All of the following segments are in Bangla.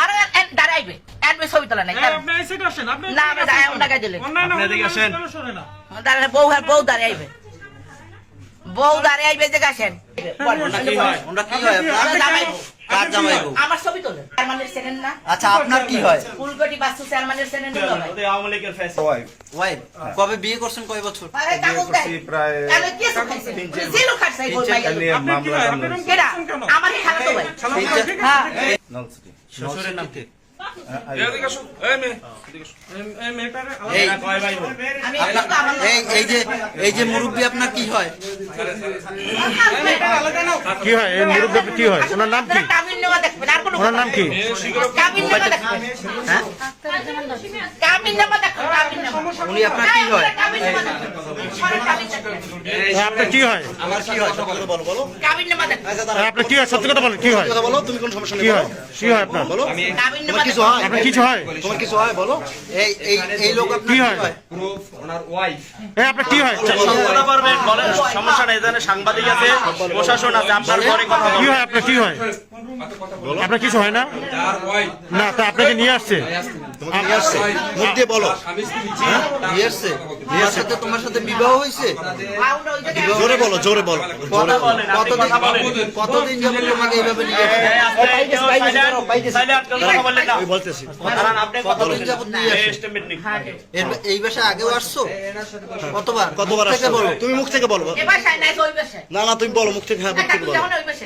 আরে দাঁড়াইবে। এনবে ছবি তোলা নাই। দাঁড়ান। আপনি সাইডে আসেন আপনি না আমি দাঁড়াই অন্য আপনি এদিকে আসেন। দাঁড়ালে বউ হ্যাঁ বউ দাঁড়াইবে। বউ দাঁড়াইবে যে কি হয়? কি হয়। কার জামাই বউ? আমার ছবি তোলেন চেয়ারম্যানের চেনেন না? আচ্ছা আপনার কি হয়? ফুলকটি বাস্তু চেয়ারম্যানের চেনেন না ভাই ওদের আওয়ামী লীগের ফেস ওয়াইফ কবে বিয়ে করছেন কয় বছর? আরে কাগজ দেয় প্রায় তাহলে কে ভাই। আপনি কি হয়? আপনি কেডা? আমার খালা তো ভাই। হ্যাঁ। নলসিটি শ্বশুরের নাম কি? এদিকে আসুন। এই মেয়ে। এদিকে আসুন। এই- এই মেয়েটারে এই কয় ভাই আমি আপনার একটু আমার এই এই যে এই যে মুরব্বী আপনার কি হয়? কি হয়? এই মুরব্বী কি হয়? ওনার নাম কি? কাবিন নেওয়া দেখবেন আর কোনো ওনার নাম কি? হ্যাঁ? উনি আপনার কি হয়? আপনার কি হয়? আমার কি হয়? বলো বলো। আপনার কি হয়? সত্যি কথা বলেন কি হয়? বলো তুমি কোন সমস্যা কি হয়? কি হয় আপনার? বলো। তোমার কিছু হয়? আপনার কিছু হয়? তোমার কিছু হয়? বলো। এই এই এই লোক আপনার কি হয়? হয়? আপনার কি হয়? বলেন সমস্যা নেই এখানে সাংবাদিক আছে প্রশাসন আছে আপনার কথা কি হয় আপনার কি হয়? আপনার কিছু হয় না? না তা আপনাকে নিয়ে আসছে? নিয়ে আসছে? মুখ দিয়ে বলো। হ্যাঁ? নিয়ে আসছে? তোমার সাথে তোমার সাথে বিবাহ হয়েছে? জোরে বলো জোরে বলো জোরে বলো। বলেন আপনি কতদিন কতদিন যাবত তোমাকে এইভাবে নিয়ে এই বলতেছি। কতদিন যাবত নিয়ে আগেও আসছো? কতবার? কতবার থেকে বলো। তুমি মুখ থেকে বলো। না না তুমি বলো মুখ থেকে হ্যাঁ মুখ থেকে বলো।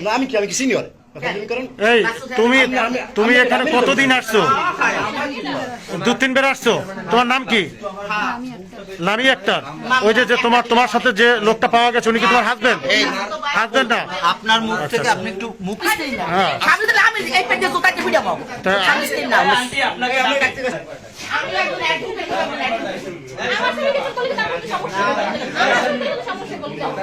না আমি কি আমি কি সিনিয়র এই তুমি তুমি এখানে কতদিন আসছো? দু তিন বের আসছো। তোমার নাম কি? নামই একটা ওই যে যে তোমার তোমার সাথে যে লোকটা পাওয়া গেছে উনি কি তোমার হাজবেন্ড হাজবেন্ড না? আপনার মুখ থেকে আপনি একটু মুখ হ্যাঁ। আমি তো আমি এই পেটে জুতা দিয়ে ভিডিও পাবো তা- আমি স্টিল না আন্টি, আপনাকে আমি আমি একজন অ্যাডভোকেট আমার ছেলে কিছু করলে তার মধ্যে সমস্যা হবে আমার ছেলে কিছু সমস্যা করতে হবে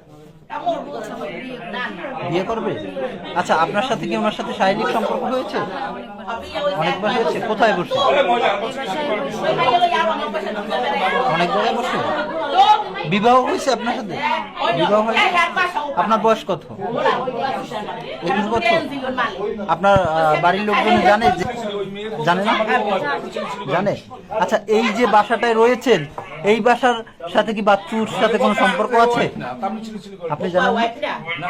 বিয়ে করবে? আচ্ছা আপনার সাথে কি ওনার সাথে শারীরিক সম্পর্ক হয়েছে? অনেকবার হয়েছে। কোথায় বসে? অনেকবার বসে? বিবাহ হয়েছে আপনার সাথে? বিবাহ হয়েছে? আপনার বয়স কত? একুশ বছর। আপনার বাড়ির লোকজন জানে যে জানে না? জানে। আচ্ছা এই যে বাসাটায় রয়েছেন এই বাসার সাথে কি বাচ্চুর সাথে কোনো সম্পর্ক আছে? আপনি জানেন? না